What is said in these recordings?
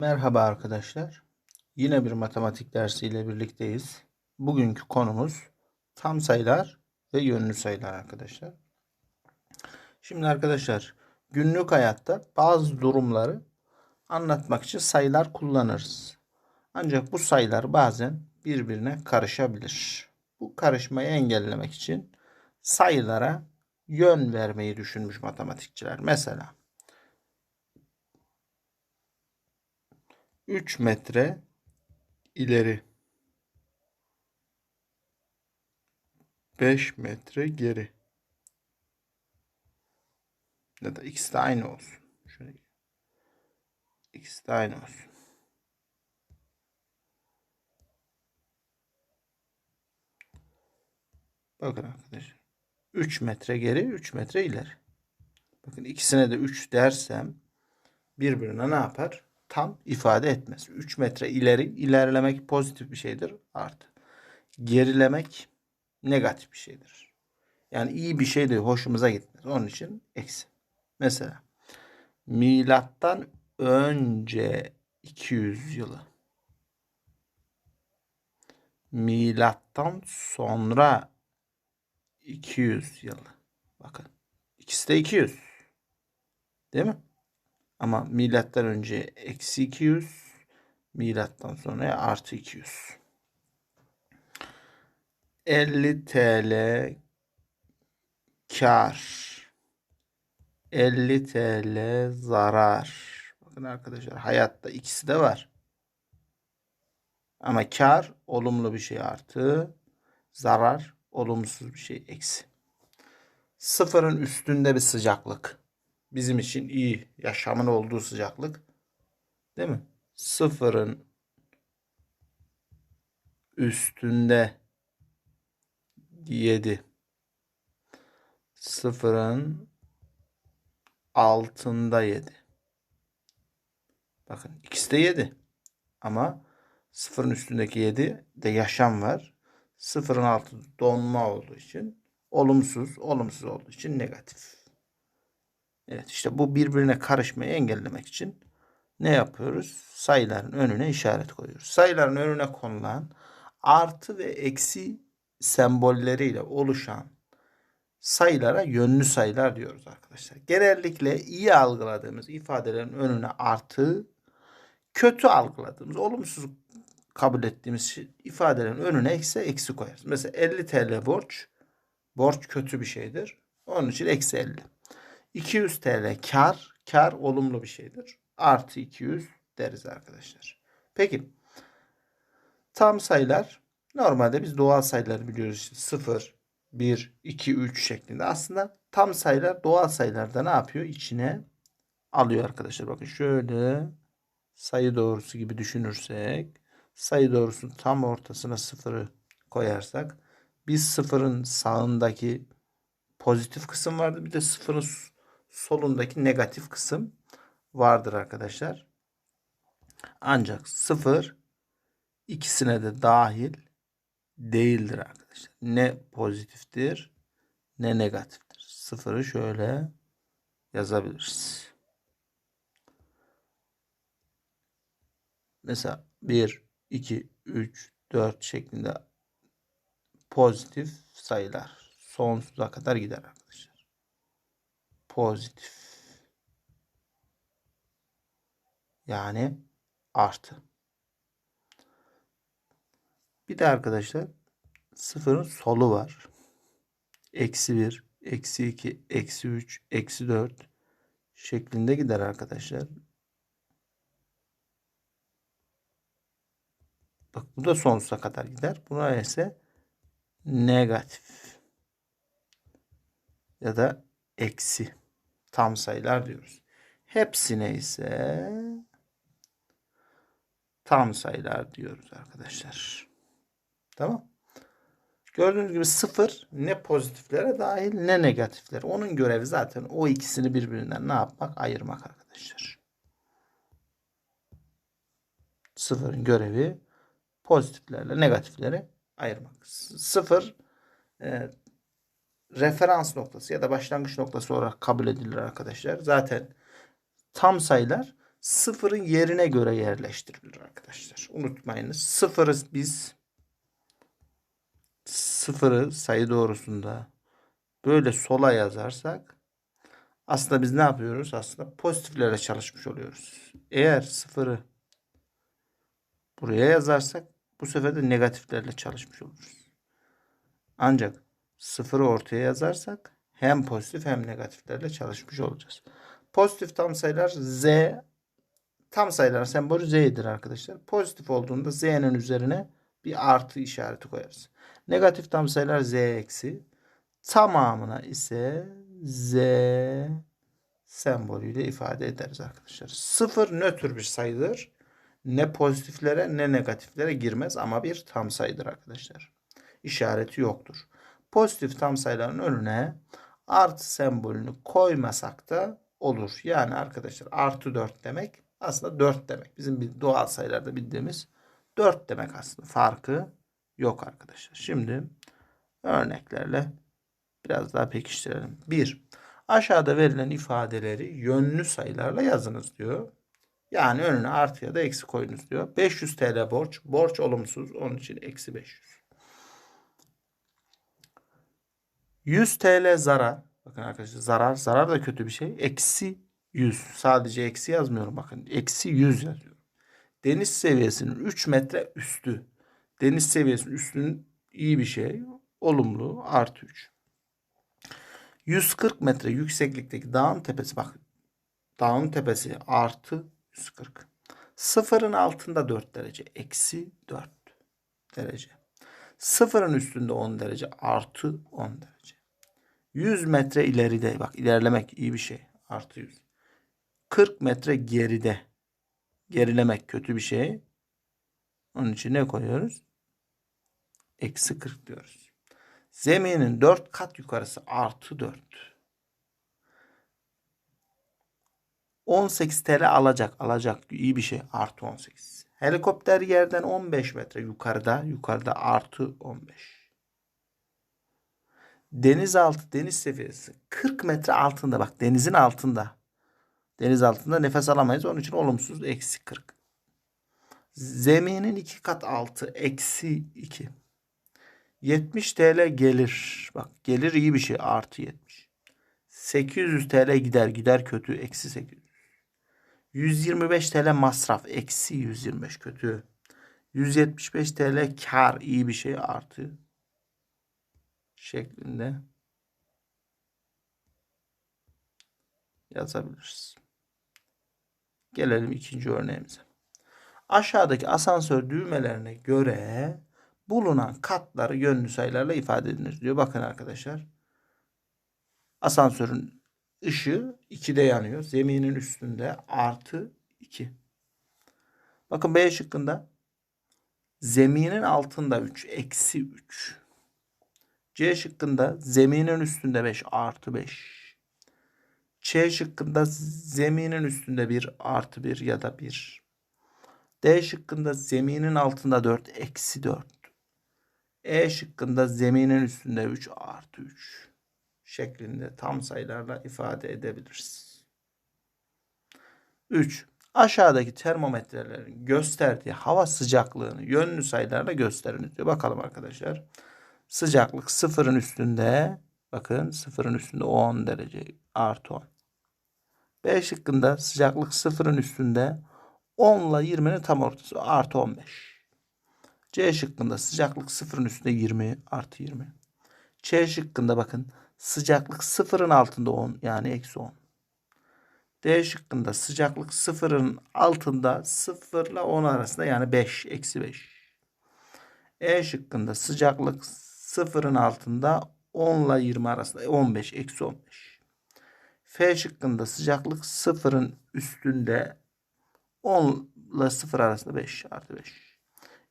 Merhaba arkadaşlar. Yine bir matematik dersiyle birlikteyiz. Bugünkü konumuz tam sayılar ve yönlü sayılar arkadaşlar. Şimdi arkadaşlar günlük hayatta bazı durumları anlatmak için sayılar kullanırız. Ancak bu sayılar bazen birbirine karışabilir. Bu karışmayı engellemek için sayılara yön vermeyi düşünmüş matematikçiler. Mesela 3 metre ileri 5 metre geri ya da ikisi de aynı olsun. Şöyle ikisi de aynı olsun. Bakın arkadaşlar. 3 metre geri, 3 metre ileri. Bakın ikisine de 3 dersem birbirine ne yapar? Tam ifade etmez. 3 metre ileri, ilerlemek pozitif bir şeydir. Artı. Gerilemek negatif bir şeydir. Yani iyi bir şey değil, hoşumuza gitmez. Onun için eksi. Mesela milattan önce 200 yılı. Milattan sonra 200 yılı. Bakın. ikisi de 200. Değil mi? Ama milattan önce eksi 200. Milattan sonra artı 200. 50 TL kar. 50 TL zarar. Bakın arkadaşlar hayatta ikisi de var. Ama kar olumlu bir şey artı. Zarar olumsuz bir şey eksi. Sıfırın üstünde bir sıcaklık. Bizim için iyi. Yaşamın olduğu sıcaklık. Değil mi? Sıfırın üstünde 7. Sıfırın altında 7. Bakın ikisi de 7. Ama sıfırın üstündeki 7 de yaşam var. Sıfırın altı donma olduğu için olumsuz, olumsuz olduğu için negatif. Evet işte bu birbirine karışmayı engellemek için ne yapıyoruz? Sayıların önüne işaret koyuyoruz. Sayıların önüne konulan artı ve eksi sembolleriyle oluşan sayılara yönlü sayılar diyoruz arkadaşlar. Genellikle iyi algıladığımız ifadelerin önüne artı, kötü algıladığımız, olumsuz kabul ettiğimiz ifadelerin önüne eksi eksi koyarız. Mesela 50 TL borç, borç kötü bir şeydir. Onun için eksi 50. 200 TL kar, kar olumlu bir şeydir. Artı 200 deriz arkadaşlar. Peki tam sayılar normalde biz doğal sayıları biliyoruz işte 0, 1, 2, 3 şeklinde. Aslında tam sayılar doğal sayılarda ne yapıyor? İçine alıyor arkadaşlar. Bakın şöyle sayı doğrusu gibi düşünürsek sayı doğrusunun tam ortasına sıfırı koyarsak biz sıfırın sağındaki pozitif kısım vardır. Bir de sıfırın solundaki negatif kısım vardır arkadaşlar. Ancak sıfır ikisine de dahil değildir arkadaşlar. Ne pozitiftir ne negatiftir. Sıfırı şöyle yazabiliriz. Mesela 1, 2, 3, 4 şeklinde pozitif sayılar sonsuza kadar gider. Pozitif. Yani artı. Bir de arkadaşlar sıfırın solu var. Eksi 1, eksi 2, eksi 3, eksi 4 şeklinde gider arkadaşlar. Bak bu da sonsuza kadar gider. Buna ise negatif ya da eksi tam sayılar diyoruz. Hepsine ise tam sayılar diyoruz arkadaşlar. Tamam. Gördüğünüz gibi sıfır ne pozitiflere dahil ne negatiflere. Onun görevi zaten o ikisini birbirinden ne yapmak? Ayırmak arkadaşlar. Sıfırın görevi pozitiflerle negatifleri ayırmak. Sıfır e, referans noktası ya da başlangıç noktası olarak kabul edilir arkadaşlar. Zaten tam sayılar sıfırın yerine göre yerleştirilir arkadaşlar. Unutmayınız. Sıfırı biz sıfırı sayı doğrusunda böyle sola yazarsak aslında biz ne yapıyoruz? Aslında pozitiflerle çalışmış oluyoruz. Eğer sıfırı buraya yazarsak bu sefer de negatiflerle çalışmış oluruz. Ancak sıfırı ortaya yazarsak hem pozitif hem negatiflerle çalışmış olacağız. Pozitif tam sayılar z tam sayılar sembolü z'dir arkadaşlar. Pozitif olduğunda z'nin üzerine bir artı işareti koyarız. Negatif tam sayılar z eksi. Tamamına ise z sembolüyle ifade ederiz arkadaşlar. Sıfır nötr bir sayıdır. Ne pozitiflere ne negatiflere girmez ama bir tam sayıdır arkadaşlar. İşareti yoktur. Pozitif tam sayıların önüne artı sembolünü koymasak da olur. Yani arkadaşlar artı 4 demek aslında 4 demek. Bizim bir doğal sayılarda bildiğimiz 4 demek aslında. Farkı yok arkadaşlar. Şimdi örneklerle biraz daha pekiştirelim. 1. Aşağıda verilen ifadeleri yönlü sayılarla yazınız diyor. Yani önüne artı ya da eksi koyunuz diyor. 500 TL borç. Borç olumsuz. Onun için eksi 500. 100 TL zarar. Bakın arkadaşlar zarar. Zarar da kötü bir şey. Eksi 100. Sadece eksi yazmıyorum. Bakın eksi 100 yazıyorum. Deniz seviyesinin 3 metre üstü. Deniz seviyesinin üstünün iyi bir şey. Olumlu. Artı 3. 140 metre yükseklikteki dağın tepesi bak. Dağın tepesi artı 140. Sıfırın altında 4 derece. Eksi 4 derece. Sıfırın üstünde 10 derece. Artı 10 derece. 100 metre ileride. Bak ilerlemek iyi bir şey. Artı 100. 40 metre geride. Gerilemek kötü bir şey. Onun için ne koyuyoruz? Eksi 40 diyoruz. Zeminin 4 kat yukarısı artı 4. 18 TL alacak. Alacak iyi bir şey. Artı 18. Helikopter yerden 15 metre yukarıda. Yukarıda artı 15. Denizaltı deniz seviyesi 40 metre altında. Bak denizin altında. Deniz altında nefes alamayız. Onun için olumsuz eksi 40. Zeminin 2 kat altı eksi 2. 70 TL gelir. Bak gelir iyi bir şey. Artı 70. 800 TL gider. Gider kötü. Eksi 800. 125 TL masraf. Eksi 125 kötü. 175 TL kar iyi bir şey. Artı şeklinde yazabiliriz. Gelelim ikinci örneğimize. Aşağıdaki asansör düğmelerine göre bulunan katları yönlü sayılarla ifade edilir diyor. Bakın arkadaşlar. Asansörün ışığı 2'de yanıyor. Zeminin üstünde artı 2. Bakın B şıkkında zeminin altında 3 eksi 3. C şıkkında zeminin üstünde 5 artı 5. C şıkkında zeminin üstünde 1 artı 1 ya da 1. D şıkkında zeminin altında 4 eksi 4. E şıkkında zeminin üstünde 3 artı 3 şeklinde tam sayılarla ifade edebiliriz. 3. Aşağıdaki termometrelerin gösterdiği hava sıcaklığını yönlü sayılarla gösteriniz diyor. Bakalım arkadaşlar. Sıcaklık sıfırın üstünde. Bakın sıfırın üstünde 10 derece artı 10. B şıkkında sıcaklık sıfırın üstünde 10 ile 20'nin tam ortası artı 15. C şıkkında sıcaklık sıfırın üstünde 20 artı 20. C şıkkında bakın sıcaklık sıfırın altında 10 yani eksi 10. D şıkkında sıcaklık sıfırın altında 0 ile 10 arasında yani 5 eksi 5. E şıkkında sıcaklık sıfırın altında 10 ile 20 arasında 15 eksi 15. F şıkkında sıcaklık sıfırın üstünde 10 ile 0 arasında 5 artı 5.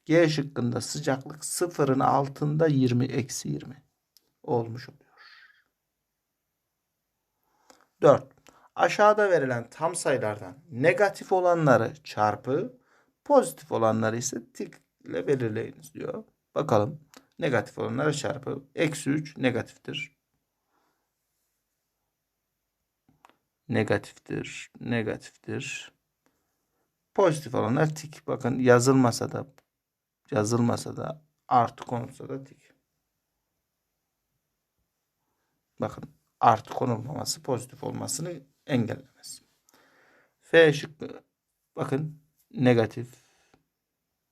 G şıkkında sıcaklık sıfırın altında 20 eksi 20 olmuş oluyor. 4. Aşağıda verilen tam sayılardan negatif olanları çarpı pozitif olanları ise tik ile belirleyiniz diyor. Bakalım. Negatif olanlara çarpı. Eksi 3 negatiftir. Negatiftir. Negatiftir. Pozitif olanlar tik. Bakın yazılmasa da yazılmasa da artı konulsa da tik. Bakın artı konulmaması pozitif olmasını engellemez. F şıkkı bakın negatif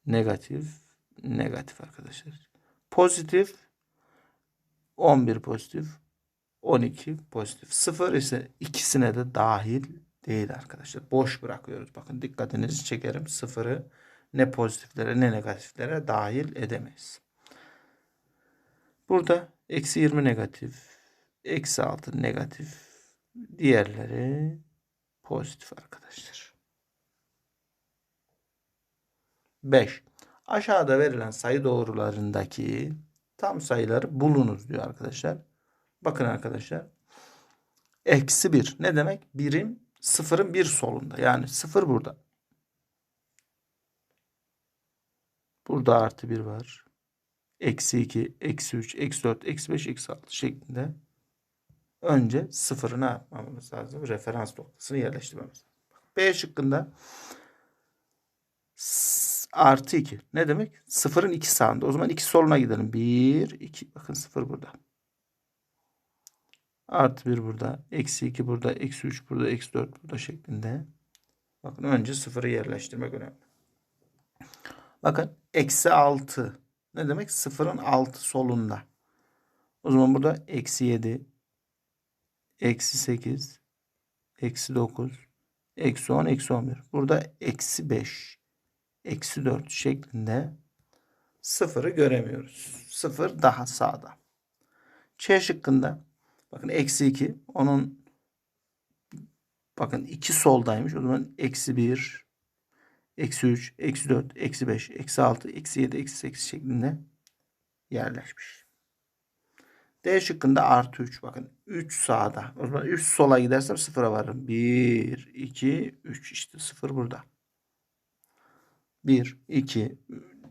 negatif negatif arkadaşlar. Pozitif 11 pozitif 12 pozitif. 0 ise ikisine de dahil değil arkadaşlar. Boş bırakıyoruz. Bakın dikkatinizi çekerim. Sıfırı ne pozitiflere ne negatiflere dahil edemeyiz. Burada eksi 20 negatif, eksi 6 negatif, diğerleri pozitif arkadaşlar. 5. Aşağıda verilen sayı doğrularındaki tam sayıları bulunuz diyor arkadaşlar. Bakın arkadaşlar. Eksi 1 ne demek? Birim sıfırın bir solunda. Yani sıfır burada. Burada artı 1 var. Eksi 2, eksi 3, eksi 4, eksi 5, eksi 6 şeklinde. Önce sıfırı ne yapmamız lazım? Referans noktasını yerleştirmemiz lazım. B şıkkında artı 2. Ne demek? Sıfırın iki sağında. O zaman iki soluna gidelim. 1, 2. Bakın sıfır burada. Artı 1 burada. Eksi 2 burada. Eksi 3 burada. Eksi 4 burada şeklinde. Bakın önce sıfırı yerleştirmek önemli. Bakın eksi 6. Ne demek? Sıfırın altı solunda. O zaman burada eksi 7, eksi 8, eksi 9, eksi 10, eksi 11. Burada eksi 5, eksi 4 şeklinde sıfırı göremiyoruz. Sıfır daha sağda. Ç şıkkında bakın eksi 2 onun bakın 2 soldaymış. O zaman eksi 1, eksi 3, eksi 4, eksi 5, eksi 6, eksi 7, eksi 8 şeklinde yerleşmiş. D şıkkında artı 3. Bakın 3 sağda. O zaman 3 sola gidersem sıfıra varırım. 1, 2, 3. işte sıfır burada. 1, 2,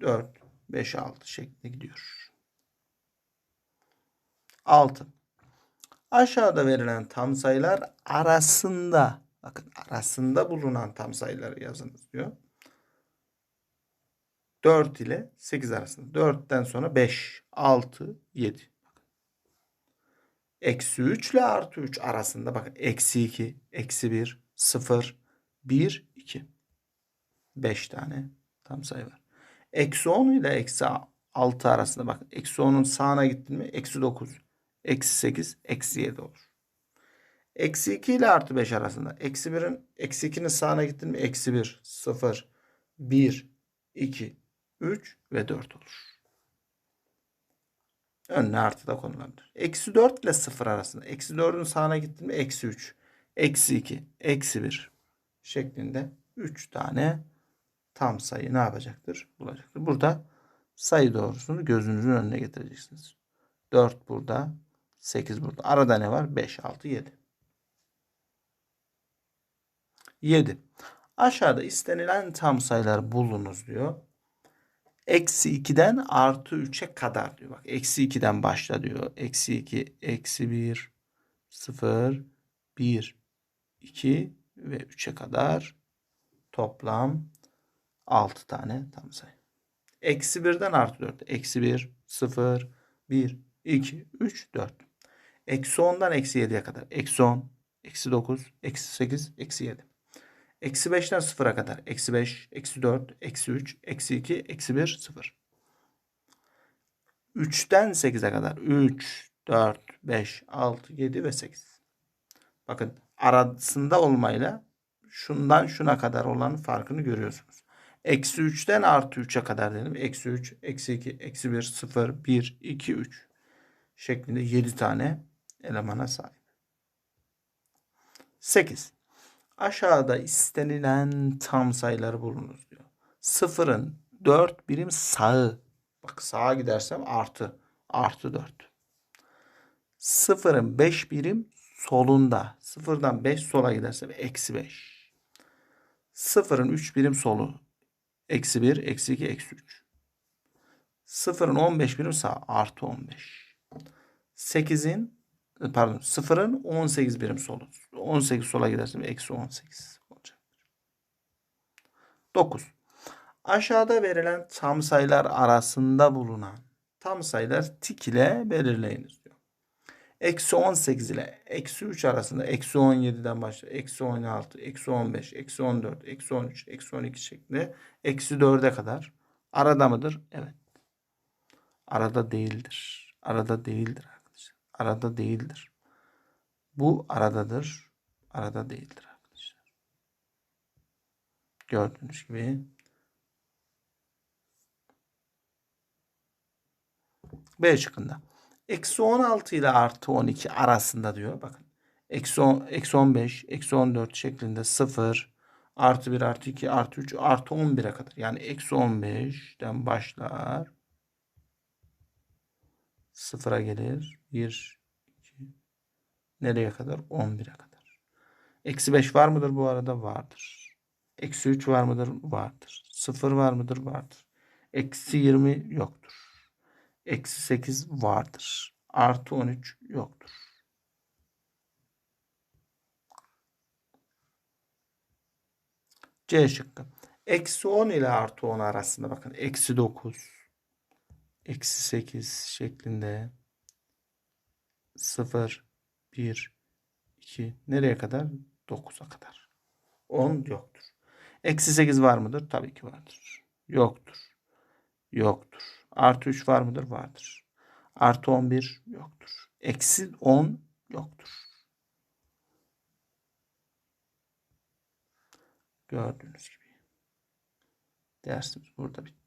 4, 5, 6 şeklinde gidiyor. 6. Aşağıda verilen tam sayılar arasında bakın arasında bulunan tam sayıları yazınız diyor. 4 ile 8 arasında. 4'ten sonra 5, 6, 7. Eksi 3 ile artı 3 arasında bakın eksi 2, eksi 1, 0, 1, 2. 5 tane tam sayı var. Eksi 10 ile eksi 6 arasında bakın. Eksi 10'un sağına gittin mi? Eksi 9, eksi 8, eksi 7 olur. Eksi 2 ile artı 5 arasında. Eksi 1'in, eksi 2'nin sağına gittin mi? Eksi 1, 0, 1, 2, 3 ve 4 olur. Önüne artı da konulabilir. Eksi 4 ile 0 arasında. Eksi 4'ün sağına gittin mi? Eksi 3. Eksi 2. Eksi 1. Şeklinde 3 tane tam sayı ne yapacaktır? Bulacaktır. Burada sayı doğrusunu gözünüzün önüne getireceksiniz. 4 burada. 8 burada. Arada ne var? 5, 6, 7. 7. Aşağıda istenilen tam sayılar bulunuz diyor. Eksi 2'den artı 3'e kadar diyor. Bak eksi 2'den başla diyor. Eksi 2, eksi 1, 0, 1, 2 ve 3'e kadar toplam 6 tane tam sayı. Eksi 1'den artı 4. Eksi 1, 0, 1, 2, 3, 4. Eksi 10'dan eksi 7'ye kadar. Eksi 10, eksi 9, eksi 8, eksi 7. Eksi 5'ten 0'a kadar. Eksi 5, eksi 4, eksi 3, eksi 2, eksi 1, 0. 3'ten 8'e kadar. 3, 4, 5, 6, 7 ve 8. Bakın arasında olmayla şundan şuna kadar olan farkını görüyorsunuz. Eksi 3'ten artı 3'e kadar dedim. Eksi 3, eksi 2, eksi 1, 0, 1, 2, 3 şeklinde 7 tane elemana sahip. 8. Aşağıda istenilen tam sayıları bulunuz diyor. Sıfırın 4 birim sağı. Bak sağa gidersem artı. Artı 4. Sıfırın 5 birim solunda. Sıfırdan 5 sola gidersem eksi 5. Sıfırın 3 birim solu. Eksi 1, eksi 2, eksi 3. Sıfırın 15 birim sağ. Artı 15. 8'in pardon sıfırın 18 birim solu. 18 sola gidersem eksi 18 olacaktır. 9. Aşağıda verilen tam sayılar arasında bulunan tam sayılar tik ile belirleyiniz. Eksi 18 ile eksi 3 arasında eksi 17'den başla. Eksi 16, eksi 15, eksi 14, eksi 13, eksi 12 şeklinde eksi 4'e kadar. Arada mıdır? Evet. Arada değildir. Arada değildir arkadaşlar. Arada değildir. Bu aradadır. Arada değildir arkadaşlar. Gördüğünüz gibi. B şıkkında. Eksi 16 ile artı 12 arasında diyor. Bakın. Eksi, 10, eksi 15, eksi 14 şeklinde 0, artı 1, artı 2, artı 3, artı 11'e kadar. Yani eksi 15'ten başlar. Sıfıra gelir. 1, 2, nereye kadar? 11'e kadar. Eksi 5 var mıdır bu arada? Vardır. Eksi 3 var mıdır? Vardır. 0 var mıdır? Vardır. Eksi 20 yoktur. Eksi 8 vardır. Artı 13 yoktur. C şıkkı. Eksi 10 ile artı 10 arasında bakın. Eksi 9. Eksi 8 şeklinde. 0, 1, 2. Nereye kadar? 9'a kadar. 10 yoktur. Eksi 8 var mıdır? Tabii ki vardır. Yoktur. Yoktur. Artı 3 var mıdır? Vardır. Artı 11 yoktur. Eksi 10 yoktur. Gördüğünüz gibi. Dersimiz burada bitti.